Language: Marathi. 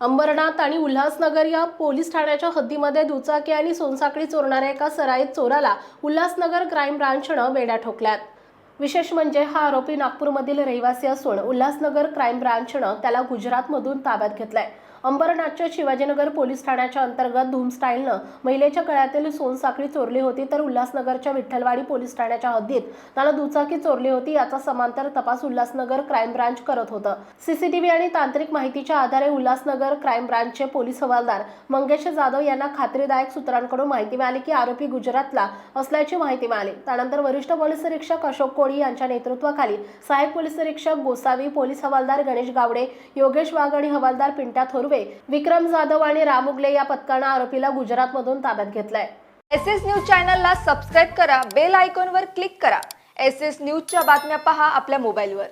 अंबरनाथ आणि उल्हासनगर या पोलीस ठाण्याच्या हद्दीमध्ये दुचाकी आणि सोनसाखळी चोरणाऱ्या एका सराईत चोराला उल्हासनगर क्राईम ब्रांचनं बेड्या ठोकल्यात. विशेष म्हणजे हा आरोपी नागपूरमधील रहिवासी असून उल्हासनगर क्राईम ब्रांचनं त्याला गुजरातमधून ताब्यात घेतलाय. अंबरनाथच्या शिवाजीनगर पोलीस ठाण्याच्या अंतर्गत धूम स्टाईलनं महिलेच्या गळ्यातील सोनसाखळी चोरली होती तर उल्हासनगरच्या विठ्ठलवाडी पोलीस ठाण्याच्या हद्दीत त्याला दुचाकी चोरली होती याचा समांतर तपास उल्हासनगर क्राईम ब्रांच करत होतं. सीसीटीव्ही आणि तांत्रिक माहितीच्या आधारे उल्हासनगर क्राईम ब्रांचचे पोलीस हवालदार मंगेश जाधव यांना खात्रीदायक सूत्रांकडून माहिती मिळाली की आरोपी गुजरातला असल्याची माहिती मिळाली. त्यानंतर वरिष्ठ पोलीस निरीक्षक अशोक कोळी यांच्या नेतृत्वाखाली सहाय्यक पोलीस निरीक्षक गोसावी पोलीस हवालदार गणेश गावडे योगेश वाघ आणि हवालदार पिंट्या थोरवे विक्रम जाधव आणि रामुगले या पथकानं आरोपीला गुजरातमधून ताब्यात घेतलाय. एस एस न्यूज चॅनलला सबस्क्राईब करा बेल आयकॉनवर क्लिक करा. एस एस न्यूजच्या बातम्या पहा आपल्या मोबाईलवर.